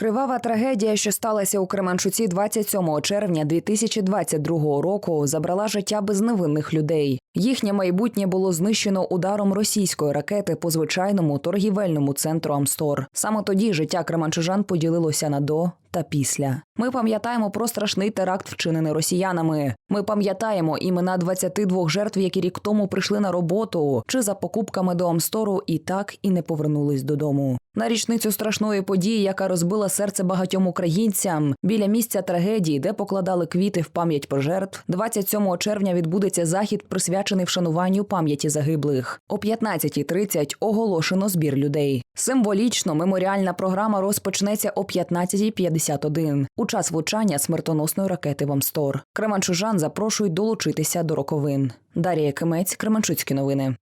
Кривава трагедія, що сталася у Кременчуці 27 червня 2022 року, забрала життя безневинних людей. Їхнє майбутнє було знищено ударом російської ракети по звичайному торгівельному центру Амстор. Саме тоді життя кременчужан поділилося на до та після. Ми пам'ятаємо про страшний теракт, вчинений росіянами. Ми пам'ятаємо імена 22 жертв, які рік тому прийшли на роботу чи за покупками до Амстору і так і не повернулись додому. На річницю страшної події, яка розбила серце багатьом українцям, біля місця трагедії, де покладали квіти в пам'ять про жертв, 27 червня відбудеться захід, присвячений вшануванню пам'яті загиблих. О 15.30 оголошено збір людей. Символічно меморіальна програма розпочнеться о 15.51 у час влучання смертоносної ракети в. Кременчужан запрошують долучитися до роковин. Дарія Кимець, Кременчуцькі новини.